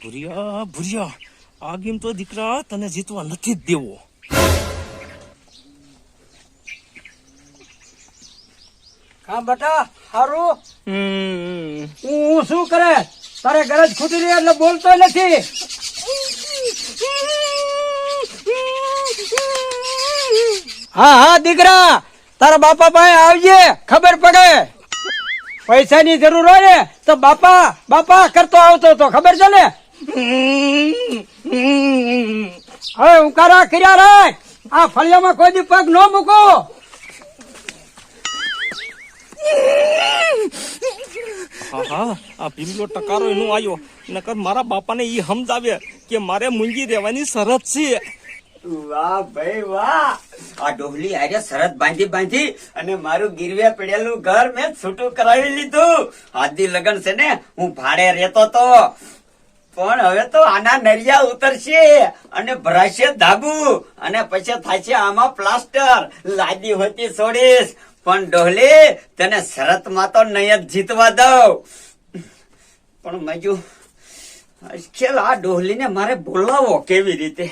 ભૂરિયા ભૂરિયા આ ગેમ તો દીકરા તને જીતવા નથી જ દેવો. હા બેટા હારું. હું શું કરે? તારે ગરજ ખૂટી રહી એટલે બોલતો નથી. હા હા દીકરા તારા બાપા પાસે આવજે ખબર પડે. પૈસાની જરૂર હોય ને તો બાપા બાપા કરતો આવતો હતો ખબર છે ને? હવે ઉકારા કર્યા રે. આ ફળિયામાં કોઈ દી પગ ન મૂકો. હા હા આ ભીમલો ટકારો એનો આવ્યો નકર મારા બાપાને ઈ સમજાવે કે મારે મૂંગી રહેવાની શરત છે. વાહ ભાઈ વાહ. આ ડોહલી આરે શરત બાંધી બાંધી અને મારું ગીરવે પડેલું ઘર મેં છૂટું કરાવી લીધું. આદિ લગન છે ને હું ભાડે રહેતો તો. પણ હવે તો આના નરિયા ઉતરશે અને ભરાશે ધાબુ અને પછી થશે આમાં પ્લાસ્ટર. લાદી હોતી છોડીશ પણ ડોહલી તને શરતમાં તો નહીં જ જીતવા દઉં. પણ મજુ ખેલ આ ડોહલીને મારે બોલાવો કેવી રીતે?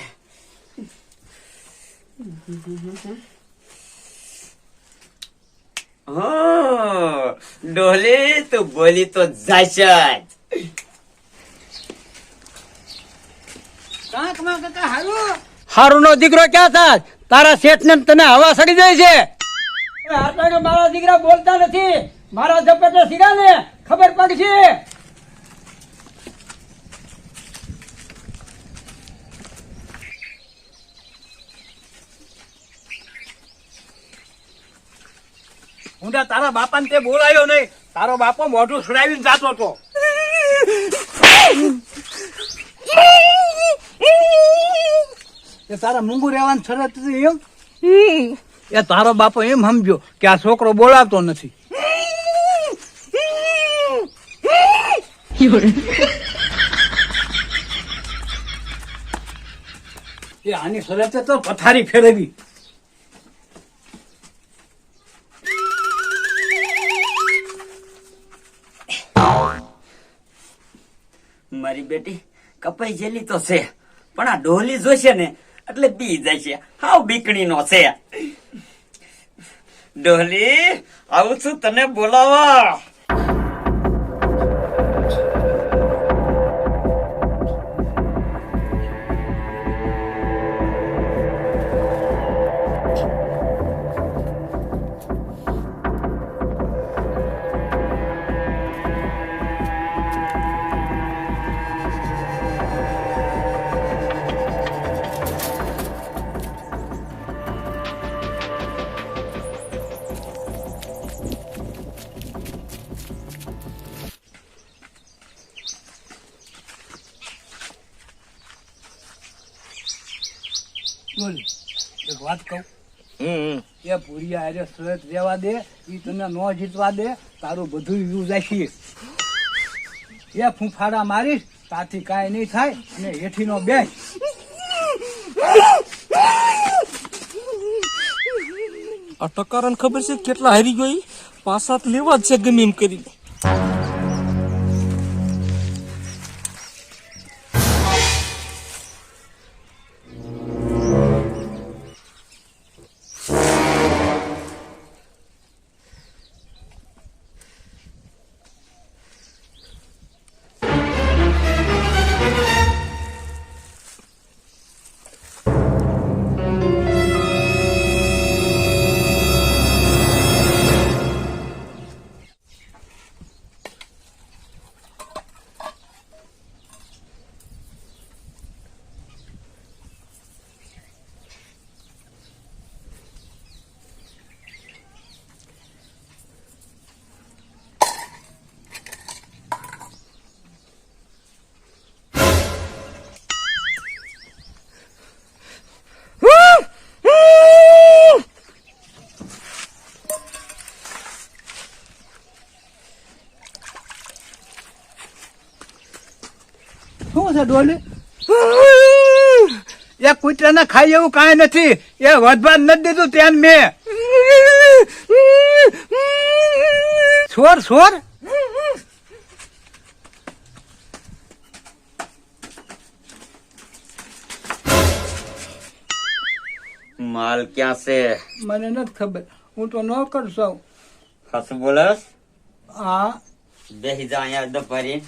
ડોહલી, તું બોલી તો જાશ જ હારું? નો દીકરો ક્યાં થાય તારા શેઠ ને તને હવા સડી જાય છે. મારા દીકરા બોલતા નથી. મારા ઝપેટે સીધા ને ખબર પડશે. હું તારા તારા બાપાને તે બોલાયો નહીં. તારો બાપો મોઢું સુડાવીને જાતો હતો. એ તારા મૂંગું રહેવાનું શરત એમ? એ તારો બાપો એમ સમજો કે આ છોકરો બોલાવતો નથી. એ આની શરતે તો પથારી ફેરવી. મારી બેટી કપાઈ જેલી તો છે પણ આ ડોલી જોશે ને એટલે બી છે. હાવ બીકણી નો છે. ડોલી આવું છું તને બોલાવા. બોલ. એક વાત કહું? એ ભૂરિયા અરે સુરત રહેવા દે એ તને ન જીતવા દે તારું બધું યુઝ રાખી. એ ફૂંફાડા મારીશ તાથી કાંઈ નહીં થાય અને હેઠીનો બેસ. આ ટકારાને ખબર છે કેટલા હારી ગઈ પાસાત લેવા જ છે ગમે એમ કરીને. છે ડોલી? ખાઈ એવું કઈ નથી. એ વધભાન નથી દીધું ત્યાં મેં. છોર છોર માલ ક્યાં છે? મને નથી ખબર. હું તો નોકર છું. હસુ બોલસ હા. બેસી જા અહીંયા દફારી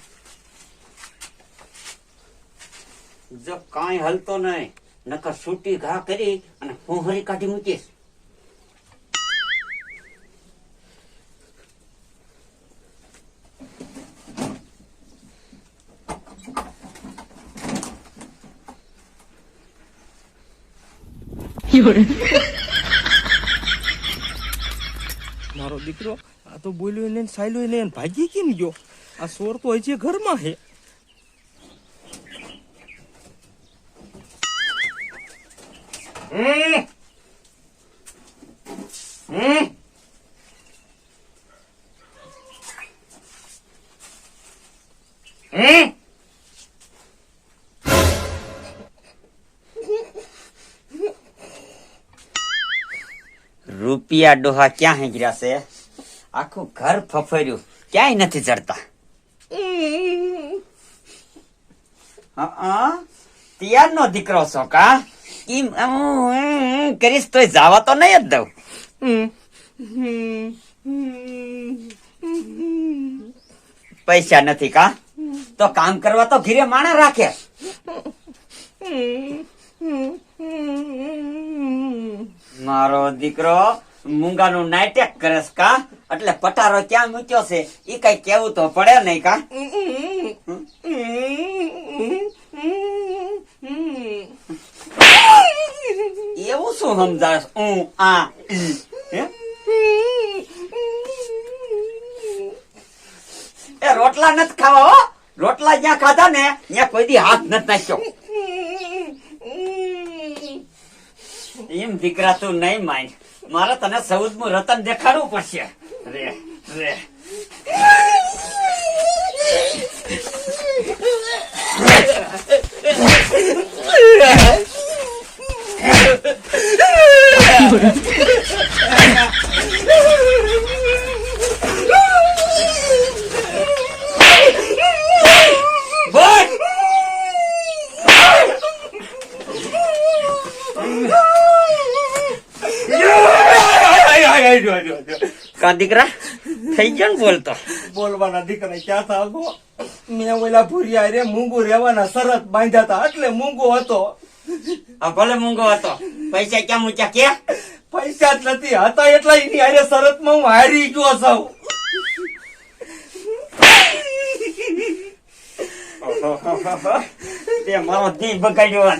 જો કાંઈ હલતો નહીં નકર સૂટી ઘા કરી અને ફોહરી કાઢી મૂકીશ. મારો દીકરો આ તો બોલ્યો ને સાયલો ને ભાગી કેમ ગયો? આ સોર તો હજી ઘરમાં હે. રૂપિયા ડોહા ક્યાં હેગર્યા છે? આખું ઘર ફફર્યું. ક્યાંય નથી ચડતા તૈયાર નો દીકરો છો કા? કેમ આમ, કરીશ તોય જાવા તો નહીં જ દઉં. પૈસા નથી કા? તો કામ કરવા તો ઘીરે માણા રાખે. મારો દીકરો મૂંગાનું નાટક કરેસ કા? એટલે પટારો ક્યાં મૂક્યો છે? ઈ કઈ કેવું તો પડે નહીં કા? શું સમજાય હું આ એ રોટલા નથી ખાવા, હો. રોટલા જ્યાં ખાધા ને, ત્યાં કોઈ દી હાથ નથી નાખ્યો. એમ દીકરા તું નહીં માય મારે તને સૌદમું રતન દેખાડવું પડશે. રે રે. બોલ કા દીકરા થઈ ગયો ને બોલતો બોલવાના દીકરા ક્યાં થાગો મેં ઓલા ભૂરિયા રે મૂંગું રહેવાના શરત બાંધ્યા હતા. એટલે મૂંગો હતો. આ ભલે મૂંગો હતો. પૈસા ક્યાં મૂક્યા કે? પૈસા જ નથી. હતા એટલા એની હારે હું હારી ગયો છું. તે મારો દી બગાડ્યો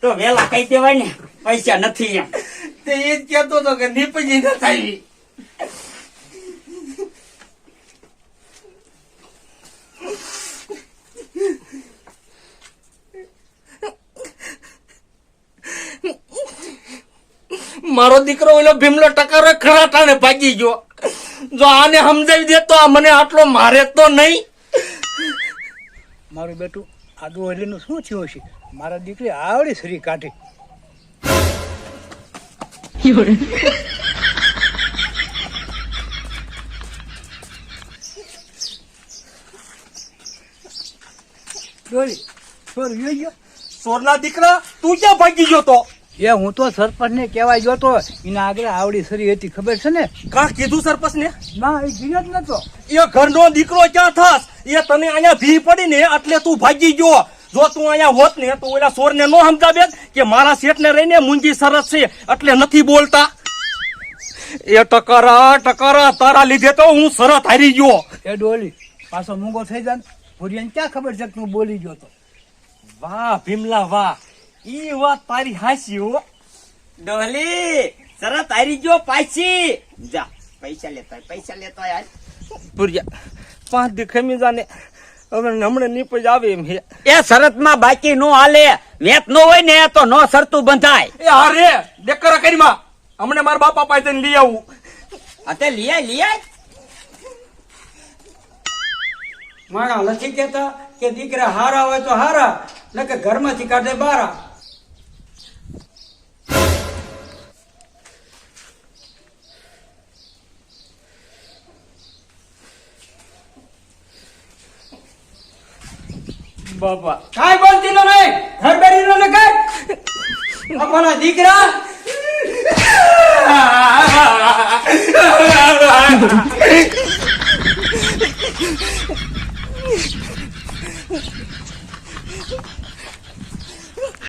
તો વેલા કહી દેવાય ને પૈસા નથી એમ. તે એ જ કેતો હતો કે નીપજી ન થાય. મારો દીકરો ઓલો ભીમલો ટકારો ખરાટાને ભાગી ગયો. જો આને સમજાવી દે તો આ મને આટલો મારે તો નહીં. મારું બેટું આદુ હલીનું શું થયું છે? મારા દીકરી આવડી શરી કાઢી. ડોલી ચોર ગયો. સોરના દીકરા તું ક્યાં ભાગી ગયો તો? એ હું તો સરપંચ ને કહેવાય ગયો તો એના આગળ આવડી સરી હતી ખબર છે ને? કા કીધું સરપંચ ને ના એ ગયો જ નતો. એ ઘરનો દીકરો ક્યાં થાસ એ તને અહીંયા ભી પડી ને એટલે તું ભાગી ગયો. જો તું અહીંયા હોત ને તો ઓલા સોર ને નો સમજાવે કે મારા શેઠ ને રહીને મુંજી સરસ છે એટલે નથી બોલતા. એ ટકરા ટકરા તારા લીધે તો હું સરત હારી ગયો. એ ડોલી પાછો મૂંગો થઈ જાય ભુરિયાને ક્યાં ખબર છે કે તું બોલી ગયો તો? વાહ ભીમલા વાહ. ઈ વાત તારી હાસી હો. ડોલી જરા તારી ગયો પાછી. જા પૈસા લેતો આય, પૈસા લેતો યાર. પુરિયા પાંચ દી ખમી જાને. હવે હમણાં નીપજ આવે એમ હે. એ શરતમાં બાકી નો હાલે. વેત નો હોય ને તો નો શરતું બંધાય. એ હારે દેકરા કરીમાં. હમણાં મારા બાપા પાસે જઈને લઈ આવું. અતે લીય લીય. માણા નથી કેતા કે દીકરા હારા હોય તો હારા નકે ઘરમાંથી કાઢે બારા. બાપા કાઈ બોલતી નો નહીં ઘર બેરી નો નકર અમારા દીકરા Ah!